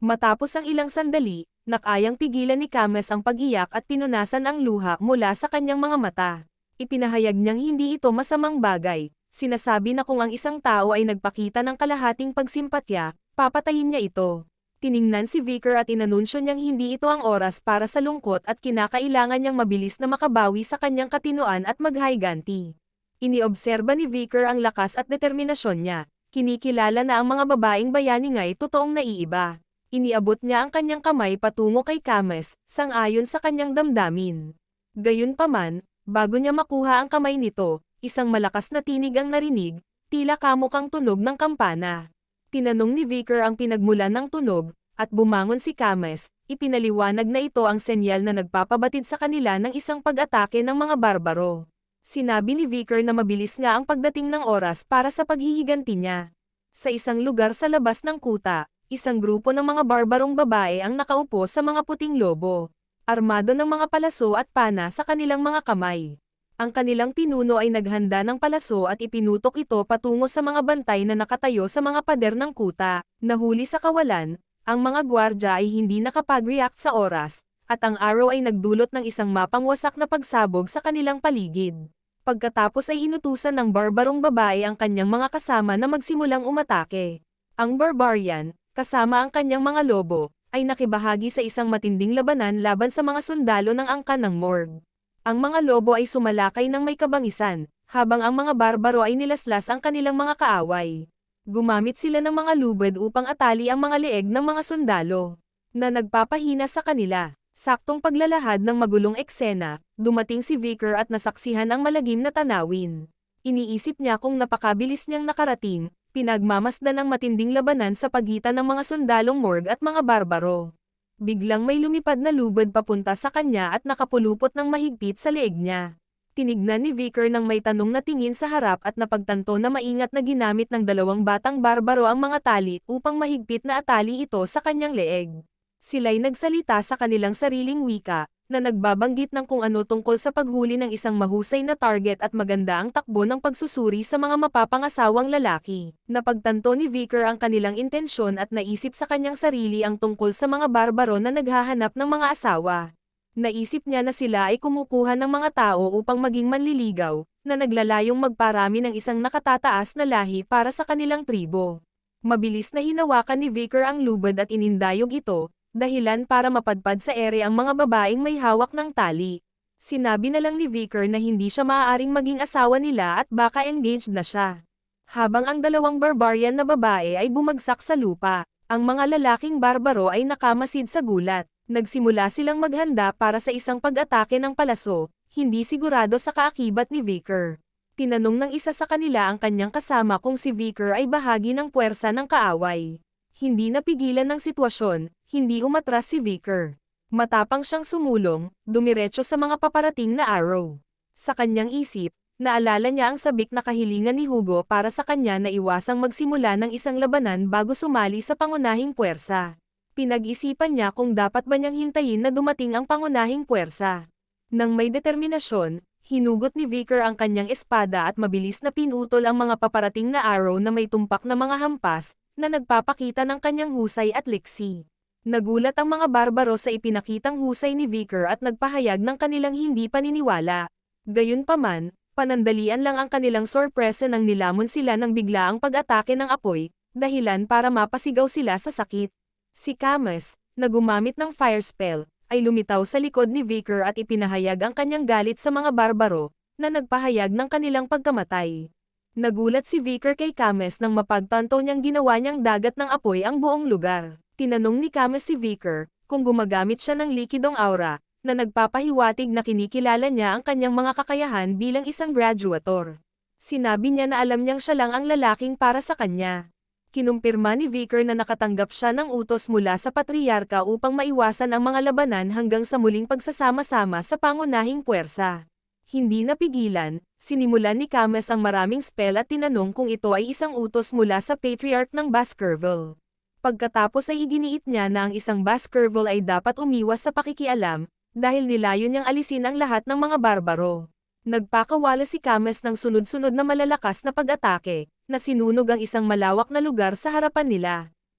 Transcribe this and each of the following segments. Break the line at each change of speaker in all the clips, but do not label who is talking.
Matapos ang ilang sandali, nakayang pigilan ni Kames ang pag-iyak at pinunasan ang luha mula sa kanyang mga mata. Ipinahayag niyang hindi ito masamang bagay. Sinasabi na kung ang isang tao ay nagpakita ng kalahating pagsimpatya, papatayin niya ito. Tiningnan si Vicar at inanunsyo niyang hindi ito ang oras para sa lungkot at kinakailangan niyang mabilis na makabawi sa kanyang katinuan at maghayganti. Iniobserba ni Vicar ang lakas at determinasyon niya. Kinikilala na ang mga babaeng bayani nga'y totoong naiiba. Iniabot niya ang kanyang kamay patungo kay Kames, sang-ayon sa kanyang damdamin. Gayunpaman, bago niya makuha ang kamay nito, isang malakas na tinig ang narinig, tila kamukang tunog ng kampana. Tinanong ni Vicar ang pinagmulan ng tunog, at bumangon si Kames, ipinaliwanag na ito ang senyal na nagpapabatid sa kanila ng isang pag-atake ng mga barbaro. Sinabi ni Vicar na mabilis nga ang pagdating ng oras para sa paghihiganti niya. Sa isang lugar sa labas ng kuta, isang grupo ng mga barbarong babae ang nakaupo sa mga puting lobo. Armado ng mga palaso at pana sa kanilang mga kamay. Ang kanilang pinuno ay naghanda ng palaso at ipinutok ito patungo sa mga bantay na nakatayo sa mga pader ng kuta. Nahuli sa kawalan, ang mga gwardya ay hindi nakapag-react sa oras, at ang arrow ay nagdulot ng isang mapangwasak na pagsabog sa kanilang paligid. Pagkatapos ay inutusan ng barbarong babae ang kanyang mga kasama na magsimulang umatake. Ang barbarian, kasama ang kanyang mga lobo, ay nakibahagi sa isang matinding labanan laban sa mga sundalo ng angkan ng morgue. Ang mga lobo ay sumalakay ng may kabangisan, habang ang mga barbaro ay nilaslas ang kanilang mga kaaway. Gumamit sila ng mga lubid upang atali ang mga leeg ng mga sundalo, na nagpapahina sa kanila. Saktong paglalahad ng magulong eksena, dumating si Vicar at nasaksihan ang malagim na tanawin. Iniisip niya kung napakabilis niyang nakarating, pinagmamasdan ang matinding labanan sa pagitan ng mga sundalong morgue at mga barbaro. Biglang may lumipad na lubad papunta sa kanya at nakapulupot ng mahigpit sa leeg niya. Tinignan ni Vicar ng may tanong na tingin sa harap at napagtanto na maingat na ginamit ng dalawang batang barbaro ang mga tali upang mahigpit na atali ito sa kanyang leeg. Sila'y nagsalita sa kanilang sariling wika, na nagbabanggit ng kung ano tungkol sa paghuli ng isang mahusay na target at maganda ang takbo ng pagsusuri sa mga mapapangasawang lalaki. Napagtanto ni Vicar ang kanilang intensyon at naisip sa kanyang sarili ang tungkol sa mga barbaro na naghahanap ng mga asawa. Naisip niya na sila ay kumukuha ng mga tao upang maging manliligaw, na naglalayong magparami ng isang nakatataas na lahi para sa kanilang tribo. Mabilis na hinawakan ni Vicar ang lubad at inindayog ito, dahilan para mapadpad sa ere ang mga babaeng may hawak ng tali. Sinabi na lang ni Vicar na hindi siya maaaring maging asawa nila at baka engaged na siya. Habang ang dalawang barbarian na babae ay bumagsak sa lupa, ang mga lalaking barbaro ay nakamasid sa gulat. Nagsimula silang maghanda para sa isang pag-atake ng palaso, hindi sigurado sa kaakibat ni Vicar. Tinanong ng isa sa kanila ang kanyang kasama kung si Vicar ay bahagi ng puwersa ng kaaway. Hindi napigilan ng sitwasyon, hindi umatras si Vicar. Matapang siyang sumulong, dumiretso sa mga paparating na arrow. Sa kanyang isip, naalala niya ang sabik na kahilingan ni Hugo para sa kanya na iwasang magsimula ng isang labanan bago sumali sa pangunahing puwersa. Pinag-isipan niya kung dapat ba niyang hintayin na dumating ang pangunahing puwersa. Nang may determinasyon, hinugot ni Vicar ang kanyang espada at mabilis na pinutol ang mga paparating na arrow na may tumpak na mga hampas, na nagpapakita ng kanyang husay at liksi. Nagulat ang mga barbaro sa ipinakitang husay ni Vicar at nagpahayag ng kanilang hindi paniniwala. Gayunpaman, panandalian lang ang kanilang sorpresa nang nilamon sila ng biglaang pag-atake ng apoy, dahilan para mapasigaw sila sa sakit. Si Kames, na gumamit ng fire spell, ay lumitaw sa likod ni Vicar at ipinahayag ang kanyang galit sa mga barbaro, na nagpahayag ng kanilang pagkamatay. Nagulat si Vicar kay Kames nang mapagtanto niyang ginawa niyang dagat ng apoy ang buong lugar. Tinanong ni Kame si Vicar, kung gumagamit siya ng likidong aura, na nagpapahiwatig na kinikilala niya ang kanyang mga kakayahan bilang isang graduator. Sinabi niya na alam niyang siya lang ang lalaking para sa kanya. Kinumpirma ni Vicar na nakatanggap siya ng utos mula sa patriarka upang maiwasan ang mga labanan hanggang sa muling pagsasama-sama sa pangunahing puwersa. Hindi napigilan, sinimulan ni Kames ang maraming spell at tinanong kung ito ay isang utos mula sa patriarch ng Baskerville. Pagkatapos ay iginiit niya na ang isang Baskerville ay dapat umiwas sa pakikialam, dahil nilayo niyang alisin ang lahat ng mga barbaro. Nagpakawala si Kames ng sunod-sunod na malalakas na pag-atake, na sinunog ang isang malawak na lugar sa harapan nila.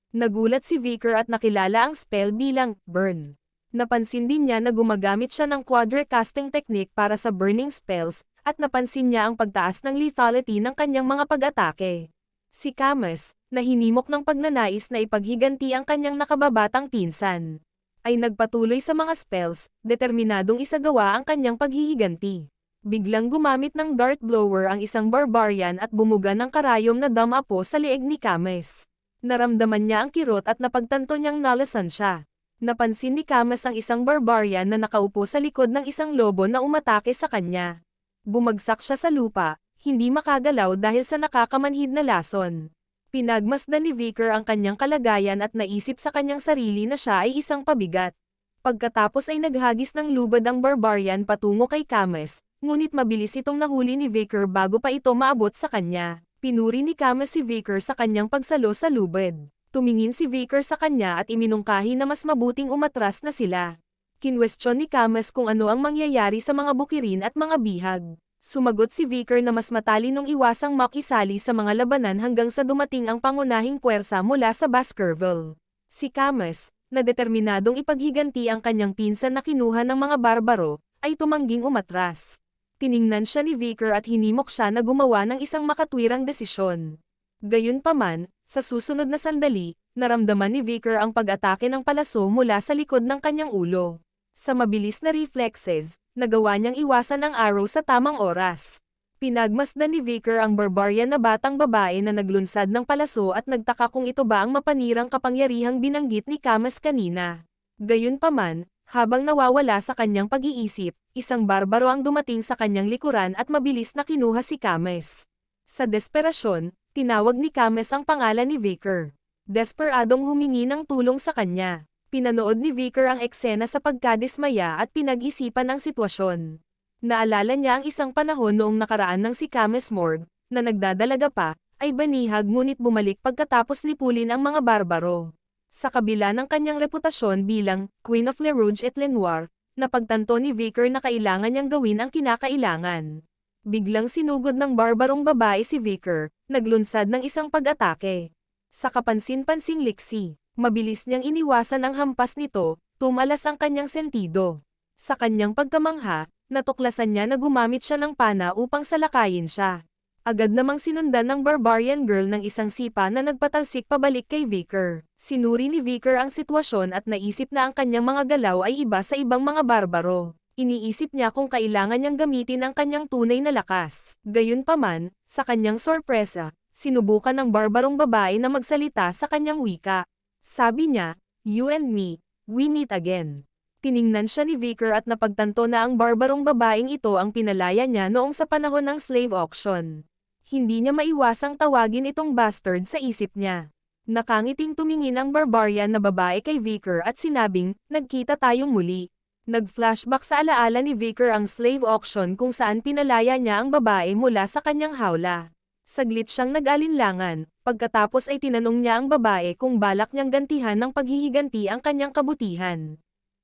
Nagulat si Vicker at nakilala ang spell bilang burn. Napansin din niya na gumagamit siya ng quadrecasting technique para sa burning spells, at napansin niya ang pagtaas ng lethality ng kanyang mga pag-atake. Si Camus, na hinimok ng pagnanais na ipaghiganti ang kanyang nakababatang pinsan, ay nagpatuloy sa mga spells, determinadong isagawa ang kanyang paghihiganti. Biglang gumamit ng dart blower ang isang barbarian at bumuga ng karayom na damapo sa leeg ni Camus. Naramdaman niya ang kirot at napagtanto niyang nalasan siya. Napansin ni Camus ang isang barbarian na nakaupo sa likod ng isang lobo na umatake sa kanya. Bumagsak siya sa lupa, hindi makagalaw dahil sa nakakamanhid na lason. Pinagmasdan ni Vicker ang kanyang kalagayan at naisip sa kanyang sarili na siya ay isang pabigat. Pagkatapos ay naghagis ng lubad ang barbarian patungo kay Camus, ngunit mabilis itong nahuli ni Vicker bago pa ito maabot sa kanya. Pinuri ni Camus si Vicker sa kanyang pagsalo sa lubad. Tumingin si Vicker sa kanya at iminungkahi na mas mabuting umatras na sila. Kinwestiyon ni Camus kung ano ang mangyayari sa mga bukirin at mga bihag. Sumagot si Vicker na mas matalinong iwasang makisali sa mga labanan hanggang sa dumating ang pangunahing puwersa mula sa Baskerville. Si Camus, na determinadong ipaghiganti ang kanyang pinsan na kinuha ng mga barbaro, ay tumangging umatras. Tiningnan siya ni Vicker at hinimok siya na gumawa ng isang makatwirang desisyon. Gayunpaman, sa susunod na sandali, naramdaman ni Vicker ang pag-atake ng palaso mula sa likod ng kanyang ulo. Sa mabilis na reflexes, nagawa niyang iwasan ang arrow sa tamang oras. Pinagmasdan ni Vicker ang barbarian na batang babae na naglunsad ng palaso at nagtaka kung ito ba ang mapanirang kapangyarihang binanggit ni Kamas kanina. Gayunpaman, habang nawawala sa kanyang pag-iisip, isang barbaro ang dumating sa kanyang likuran at mabilis na kinuha si Kames. Sa desperasyon, tinawag ni Kames ang pangalan ni Vicker. Desperadong humingi ng tulong sa kanya pinanood ni Vicker ang eksena sa pagkadismaya at pinag-isipan ang sitwasyon. Naalala niya ang isang panahon noong nakaraan ng si Cames Morg, na nagdadalaga pa, ay banihag ngunit bumalik pagkatapos lipulin ang mga barbaro. Sa kabila ng kanyang reputasyon bilang Queen of Le Rouge et Lenoir, napagtanto ni Vicker na kailangan niyang gawin ang kinakailangan. Biglang sinugod ng barbarong babae si Vicker, naglunsad ng isang pag-atake. Sa kapansin-pansing liksi, Mabilis niyang iniwasan ang hampas nito, tumalas ang kanyang sentido. Sa kanyang pagkamangha, natuklasan niya na gumamit siya ng pana upang salakayin siya. Agad namang sinundan ng barbarian girl ng isang sipa na nagpatalsik pabalik kay Vicker. Sinuri ni Vicker ang sitwasyon at naisip na ang kanyang mga galaw ay iba sa ibang mga barbaro. Iniisip niya kung kailangan niyang gamitin ang kanyang tunay na lakas. Gayunpaman, sa kanyang sorpresa, sinubukan ng barbarong babae na magsalita sa kanyang wika. Sabi niya, you and me, we meet again. Tiningnan siya ni Vicker at napagtanto na ang barbarong babaeng ito ang pinalaya niya noong sa panahon ng slave auction. Hindi niya maiwasang tawagin itong bastard sa isip niya. Nakangiting tumingin ang barbarian na babae kay Vicker at sinabing, nagkita tayong muli. Nag-flashback sa alaala ni Vicker ang slave auction kung saan pinalaya niya ang babae mula sa kanyang hawla. Saglit siyang nag-alinlangan, pagkatapos ay tinanong niya ang babae kung balak niyang gantihan ng paghihiganti ang kanyang kabutihan.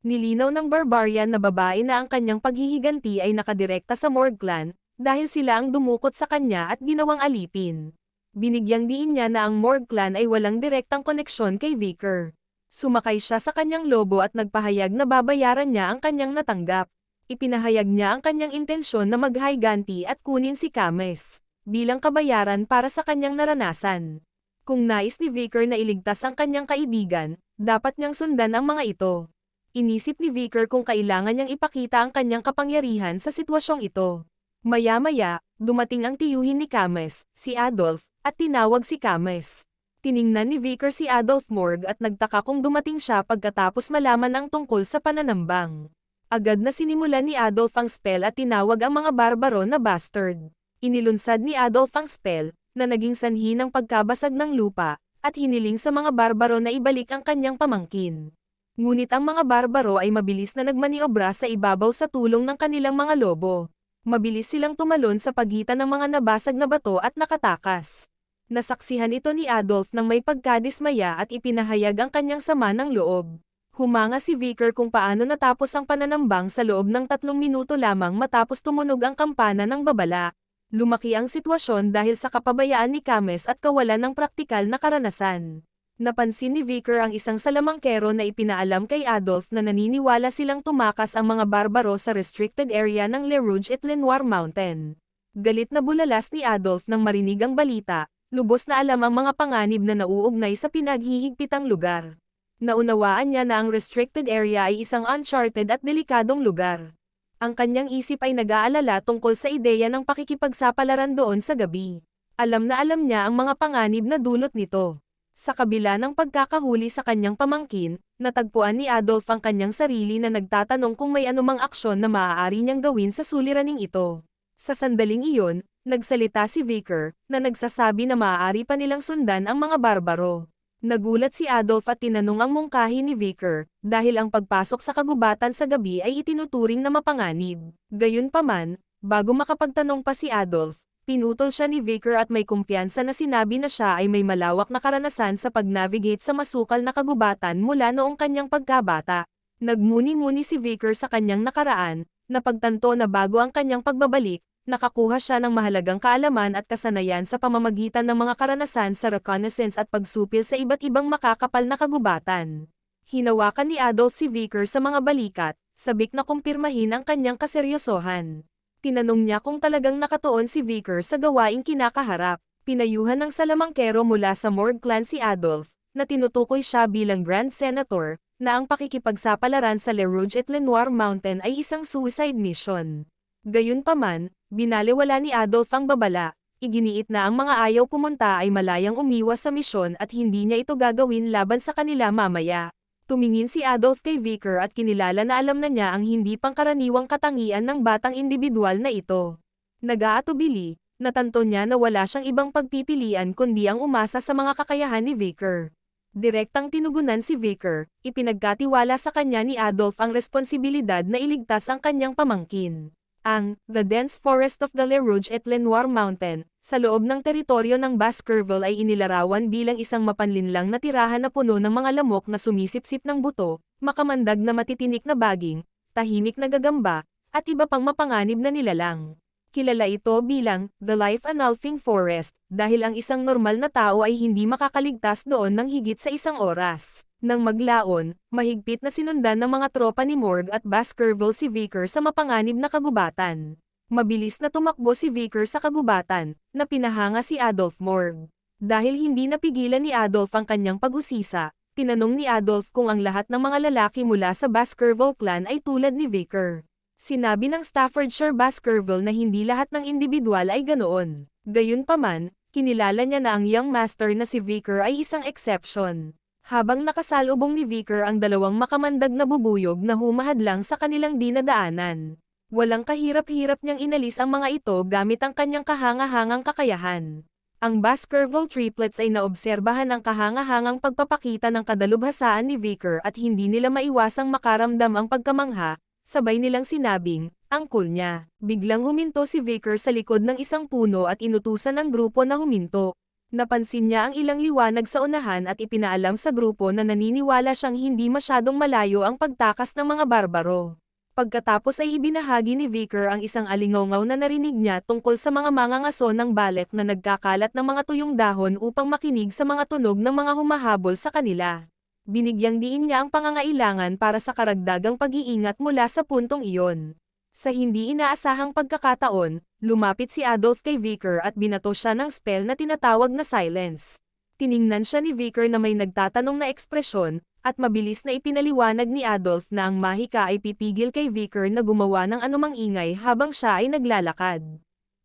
Nilinaw ng barbarian na babae na ang kanyang paghihiganti ay nakadirekta sa Morg clan, dahil sila ang dumukot sa kanya at ginawang alipin. Binigyang diin niya na ang Morg clan ay walang direktang koneksyon kay Vicker. Sumakay siya sa kanyang lobo at nagpahayag na babayaran niya ang kanyang natanggap. Ipinahayag niya ang kanyang intensyon na maghiganti at kunin si Kames bilang kabayaran para sa kanyang naranasan. Kung nais ni Vicker na iligtas ang kanyang kaibigan, dapat niyang sundan ang mga ito. Inisip ni Vicker kung kailangan niyang ipakita ang kanyang kapangyarihan sa sitwasyong ito. Maya-maya, dumating ang tiyuhin ni Kames, si Adolf, at tinawag si Kames. Tiningnan ni Vicker si Adolf Morg at nagtaka kung dumating siya pagkatapos malaman ang tungkol sa pananambang. Agad na sinimulan ni Adolf ang spell at tinawag ang mga barbaro na bastard. Inilunsad ni Adolf ang spell, na naging sanhi ng pagkabasag ng lupa, at hiniling sa mga barbaro na ibalik ang kanyang pamangkin. Ngunit ang mga barbaro ay mabilis na nagmaniobra sa ibabaw sa tulong ng kanilang mga lobo. Mabilis silang tumalon sa pagitan ng mga nabasag na bato at nakatakas. Nasaksihan ito ni Adolf nang may pagkadismaya at ipinahayag ang kanyang sama ng loob. Humanga si Vicker kung paano natapos ang pananambang sa loob ng tatlong minuto lamang matapos tumunog ang kampana ng babala. Lumaki ang sitwasyon dahil sa kapabayaan ni Kames at kawalan ng praktikal na karanasan. Napansin ni Vicker ang isang salamangkero na ipinaalam kay Adolf na naniniwala silang tumakas ang mga barbaro sa restricted area ng Le Rouge et Lenoir Mountain. Galit na bulalas ni Adolf nang marinig ang balita, lubos na alam ang mga panganib na nauugnay sa pinaghihigpitang lugar. Naunawaan niya na ang restricted area ay isang uncharted at delikadong lugar. Ang kanyang isip ay nag-aalala tungkol sa ideya ng pakikipagsapalaran doon sa gabi. Alam na alam niya ang mga panganib na dulot nito. Sa kabila ng pagkakahuli sa kanyang pamangkin, natagpuan ni Adolf ang kanyang sarili na nagtatanong kung may anumang aksyon na maaari niyang gawin sa suliraning ito. Sa sandaling iyon, nagsalita si Vicker, na nagsasabi na maaari pa nilang sundan ang mga barbaro. Nagulat si Adolf at tinanong ang mungkahi ni Vicker, dahil ang pagpasok sa kagubatan sa gabi ay itinuturing na mapanganib. Gayunpaman, bago makapagtanong pa si Adolf, Pinutol siya ni Vicker at may kumpiyansa na sinabi na siya ay may malawak na karanasan sa pag-navigate sa masukal na kagubatan mula noong kanyang pagkabata. Nagmuni-muni si Vicker sa kanyang nakaraan, na pagtanto na bago ang kanyang pagbabalik, nakakuha siya ng mahalagang kaalaman at kasanayan sa pamamagitan ng mga karanasan sa reconnaissance at pagsupil sa iba't ibang makakapal na kagubatan. Hinawakan ni Adolf si Vicker sa mga balikat, sabik na kumpirmahin ang kanyang kaseryosohan. Tinanong niya kung talagang nakatuon si Vicker sa gawaing kinakaharap. Pinayuhan ng salamangkero mula sa Morgue clan si Adolf, na tinutukoy siya bilang Grand Senator, na ang pakikipagsapalaran sa Le Rouge et Lenoir Mountain ay isang suicide mission. Gayunpaman, binaliwala ni Adolf ang babala, iginiit na ang mga ayaw pumunta ay malayang umiwas sa misyon at hindi niya ito gagawin laban sa kanila mamaya. Tumingin si Adolf kay Vicker at kinilala na alam na niya ang hindi pangkaraniwang katangian ng batang individual na ito. Nag-aatubili, natanto niya na wala siyang ibang pagpipilian kundi ang umasa sa mga kakayahan ni Vicker. Direktang tinugunan si Vicker, ipinagkatiwala sa kanya ni Adolf ang responsibilidad na iligtas ang kanyang pamangkin. Ang The Dense Forest of the Le Rouge et Lenoir Mountain, sa loob ng teritoryo ng Baskerville ay inilarawan bilang isang mapanlinlang na tirahan na puno ng mga lamok na sumisipsip ng buto, makamandag na matitinik na baging, tahimik na gagamba, at iba pang mapanganib na nilalang. Kilala ito bilang The Life Annulfing Forest, dahil ang isang normal na tao ay hindi makakaligtas doon ng higit sa isang oras. Nang maglaon, mahigpit na sinundan ng mga tropa ni Morg at Baskerville si Vicker sa mapanganib na kagubatan. Mabilis na tumakbo si Vicker sa kagubatan, na pinahanga si Adolf Morg. Dahil hindi napigilan ni Adolf ang kanyang pag-usisa, tinanong ni Adolf kung ang lahat ng mga lalaki mula sa Baskerville clan ay tulad ni Vicker. Sinabi ng Staffordshire Baskerville na hindi lahat ng individual ay ganoon. Gayunpaman, kinilala niya na ang young master na si Vicker ay isang exception. Habang nakasalubong ni Vicker ang dalawang makamandag na bubuyog na humahadlang sa kanilang dinadaanan. Walang kahirap-hirap niyang inalis ang mga ito gamit ang kanyang kahanga-hangang kakayahan. Ang Baskerville triplets ay naobserbahan ang kahanga-hangang pagpapakita ng kadalubhasaan ni Vicker at hindi nila maiwasang makaramdam ang pagkamangha, sabay nilang sinabing, ang cool niya. Biglang huminto si Vicker sa likod ng isang puno at inutusan ng grupo na huminto. Napansin niya ang ilang liwanag sa unahan at ipinaalam sa grupo na naniniwala siyang hindi masyadong malayo ang pagtakas ng mga barbaro. Pagkatapos ay ibinahagi ni Vicker ang isang alingawngaw na narinig niya tungkol sa mga mangangaso ng balek na nagkakalat ng mga tuyong dahon upang makinig sa mga tunog ng mga humahabol sa kanila. Binigyang diin niya ang pangangailangan para sa karagdagang pag-iingat mula sa puntong iyon. Sa hindi inaasahang pagkakataon, lumapit si Adolf kay Vicker at binato siya ng spell na tinatawag na silence. Tiningnan siya ni Vicker na may nagtatanong na ekspresyon, at mabilis na ipinaliwanag ni Adolf na ang mahika ay pipigil kay Vicker na gumawa ng anumang ingay habang siya ay naglalakad.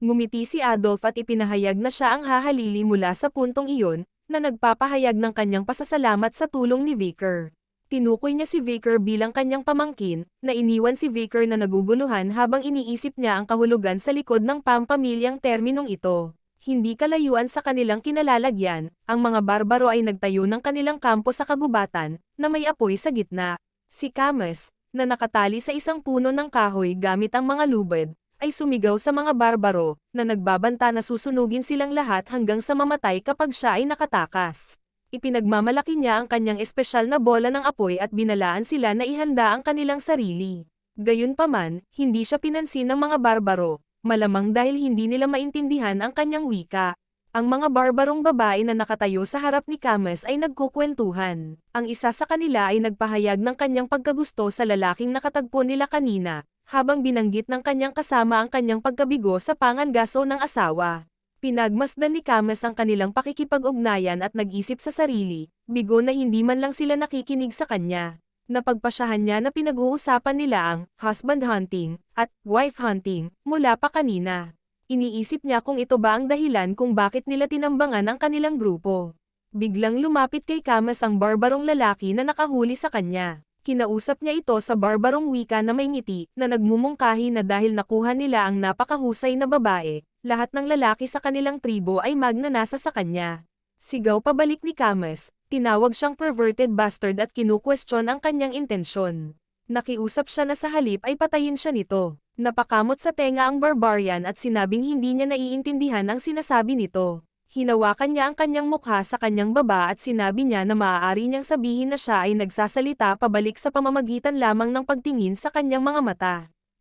Ngumiti si Adolf at ipinahayag na siya ang hahalili mula sa puntong iyon, na nagpapahayag ng kanyang pasasalamat sa tulong ni Vicker. Tinukoy niya si Vicker bilang kanyang pamangkin, na iniwan si Vicker na naguguluhan habang iniisip niya ang kahulugan sa likod ng pampamilyang terminong ito. Hindi kalayuan sa kanilang kinalalagyan, ang mga barbaro ay nagtayo ng kanilang kampo sa kagubatan, na may apoy sa gitna. Si Camus, na nakatali sa isang puno ng kahoy gamit ang mga lubid, ay sumigaw sa mga barbaro, na nagbabanta na susunugin silang lahat hanggang sa mamatay kapag siya ay nakatakas. Ipinagmamalaki niya ang kanyang espesyal na bola ng apoy at binalaan sila na ihanda ang kanilang sarili. Gayunpaman, hindi siya pinansin ng mga barbaro, malamang dahil hindi nila maintindihan ang kanyang wika. Ang mga barbarong babae na nakatayo sa harap ni Camus ay nagkukwentuhan. Ang isa sa kanila ay nagpahayag ng kanyang pagkagusto sa lalaking nakatagpo nila kanina, habang binanggit ng kanyang kasama ang kanyang pagkabigo sa pangangaso ng asawa. Pinagmasdan ni Camus ang kanilang pakikipag-ugnayan at nag-isip sa sarili, bigo na hindi man lang sila nakikinig sa kanya. Napagpasyahan niya na pinag-uusapan nila ang husband hunting at wife hunting mula pa kanina. Iniisip niya kung ito ba ang dahilan kung bakit nila tinambangan ang kanilang grupo. Biglang lumapit kay Camus ang barbarong lalaki na nakahuli sa kanya. Kinausap niya ito sa barbarong wika na may ngiti, na nagmumungkahi na dahil nakuha nila ang napakahusay na babae, lahat ng lalaki sa kanilang tribo ay magnanasa sa kanya. Sigaw pabalik ni Camus, tinawag siyang perverted bastard at kinukwestiyon ang kanyang intensyon. Nakiusap siya na sa halip ay patayin siya nito. Napakamot sa tenga ang barbarian at sinabing hindi niya naiintindihan ang sinasabi nito. Hinawakan niya ang kanyang mukha sa kanyang baba at sinabi niya na maaari niyang sabihin na siya ay nagsasalita pabalik sa pamamagitan lamang ng pagtingin sa kanyang mga mata.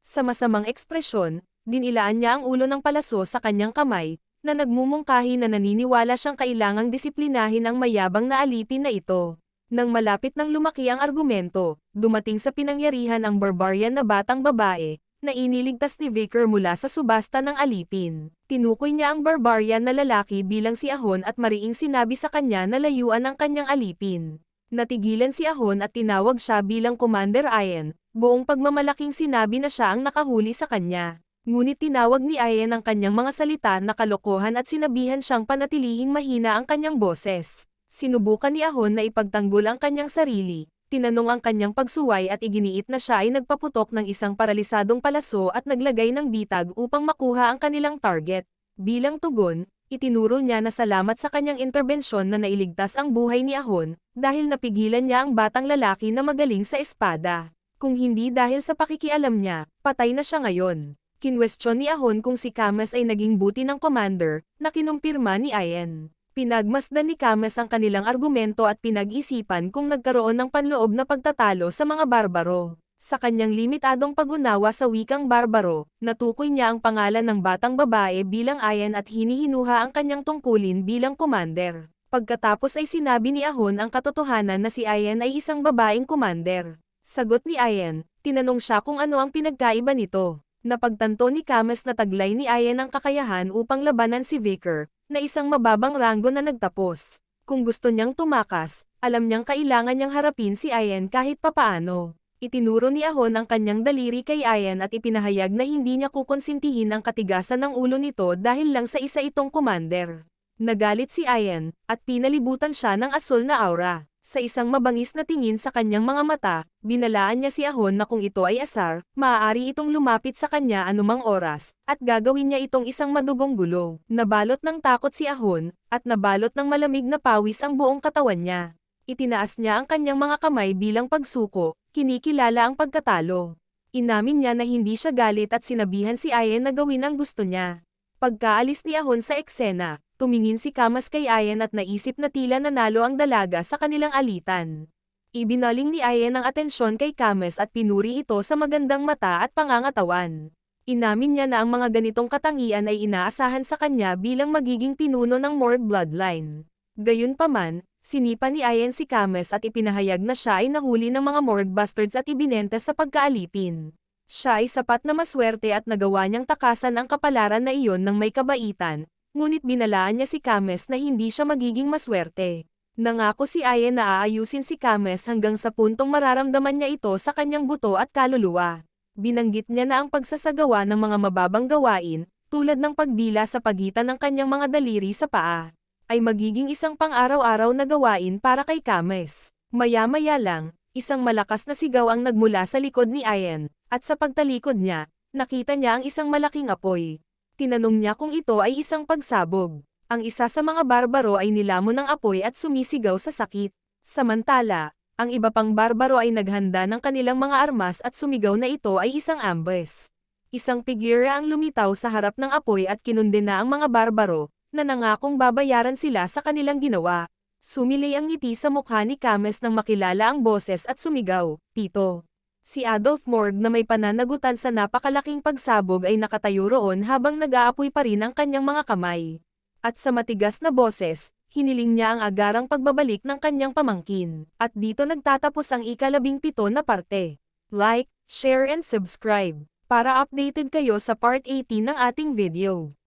Sa masamang ekspresyon, dinilaan niya ang ulo ng palaso sa kanyang kamay, na nagmumungkahi na naniniwala siyang kailangang disiplinahin ang mayabang na alipin na ito. Nang malapit nang lumaki ang argumento, dumating sa pinangyarihan ang barbarian na batang babae, na iniligtas ni Vicar mula sa subasta ng alipin. Tinukoy niya ang barbarian na lalaki bilang si Ahon at mariing sinabi sa kanya na layuan ang kanyang alipin. Natigilan si Ahon at tinawag siya bilang Commander Ian, buong pagmamalaking sinabi na siya ang nakahuli sa kanya. Ngunit tinawag ni Ian ang kanyang mga salita na kalokohan at sinabihan siyang panatilihing mahina ang kanyang boses. Sinubukan ni Ahon na ipagtanggol ang kanyang sarili, tinanong ang kanyang pagsuway at iginiit na siya ay nagpaputok ng isang paralisadong palaso at naglagay ng bitag upang makuha ang kanilang target. Bilang tugon, itinuro niya na salamat sa kanyang interbensyon na nailigtas ang buhay ni Ahon, dahil napigilan niya ang batang lalaki na magaling sa espada. Kung hindi dahil sa pakikialam niya, patay na siya ngayon. Kinwestiyon ni Ahon kung si Kamas ay naging buti ng commander, na kinumpirma ni Ayen. Pinagmasdan ni Kames ang kanilang argumento at pinag-isipan kung nagkaroon ng panloob na pagtatalo sa mga barbaro. Sa kanyang limitadong pag-unawa sa wikang barbaro, natukoy niya ang pangalan ng batang babae bilang ayan at hinihinuha ang kanyang tungkulin bilang commander. Pagkatapos ay sinabi ni Ahon ang katotohanan na si Ayan ay isang babaeng commander. Sagot ni Ayan, tinanong siya kung ano ang pinagkaiba nito. Napagtanto ni Kames na taglay ni Ayan ang kakayahan upang labanan si Vicar, na isang mababang ranggo na nagtapos. Kung gusto niyang tumakas, alam niyang kailangan niyang harapin si Ayan kahit papaano. Itinuro ni Ahon ang kanyang daliri kay Ayan at ipinahayag na hindi niya kukonsintihin ang katigasan ng ulo nito dahil lang sa isa itong commander. Nagalit si Ayan, at pinalibutan siya ng asul na aura. Sa isang mabangis na tingin sa kanyang mga mata, binalaan niya si Ahon na kung ito ay asar, maaari itong lumapit sa kanya anumang oras, at gagawin niya itong isang madugong gulo. Nabalot ng takot si Ahon, at nabalot ng malamig na pawis ang buong katawan niya. Itinaas niya ang kanyang mga kamay bilang pagsuko, kinikilala ang pagkatalo. Inamin niya na hindi siya galit at sinabihan si Ayen na gawin ang gusto niya. Pagkaalis ni Ahon sa eksena, tumingin si Kamas kay Ayan at naisip na tila nanalo ang dalaga sa kanilang alitan. Ibinaling ni Ayan ang atensyon kay Kamas at pinuri ito sa magandang mata at pangangatawan. Inamin niya na ang mga ganitong katangian ay inaasahan sa kanya bilang magiging pinuno ng Morg bloodline. Gayunpaman, sinipa ni Ayan si Kames at ipinahayag na siya ay nahuli ng mga Morg bastards at ibinenta sa pagkaalipin. Siya ay sapat na maswerte at nagawa niyang takasan ang kapalaran na iyon ng may kabaitan, Ngunit binalaan niya si Kames na hindi siya magiging maswerte. Nangako si Ayen na aayusin si Kames hanggang sa puntong mararamdaman niya ito sa kanyang buto at kaluluwa. Binanggit niya na ang pagsasagawa ng mga mababang gawain, tulad ng pagdila sa pagitan ng kanyang mga daliri sa paa, ay magiging isang pang-araw-araw na gawain para kay Kames. Maya-maya lang, isang malakas na sigaw ang nagmula sa likod ni Ayen, at sa pagtalikod niya, nakita niya ang isang malaking apoy tinanong niya kung ito ay isang pagsabog. Ang isa sa mga barbaro ay nilamon ng apoy at sumisigaw sa sakit. Samantala, ang iba pang barbaro ay naghanda ng kanilang mga armas at sumigaw na ito ay isang ambes. Isang pigira ang lumitaw sa harap ng apoy at kinundena ang mga barbaro, na nangakong babayaran sila sa kanilang ginawa. Sumilay ang ngiti sa mukha ni Kames nang makilala ang boses at sumigaw, Tito. Si Adolf Morg na may pananagutan sa napakalaking pagsabog ay nakatayo roon habang nag-aapoy pa rin ang kanyang mga kamay. At sa matigas na boses, hiniling niya ang agarang pagbabalik ng kanyang pamangkin. At dito nagtatapos ang ikalabing pito na parte. Like, share and subscribe para updated kayo sa part 18 ng ating video.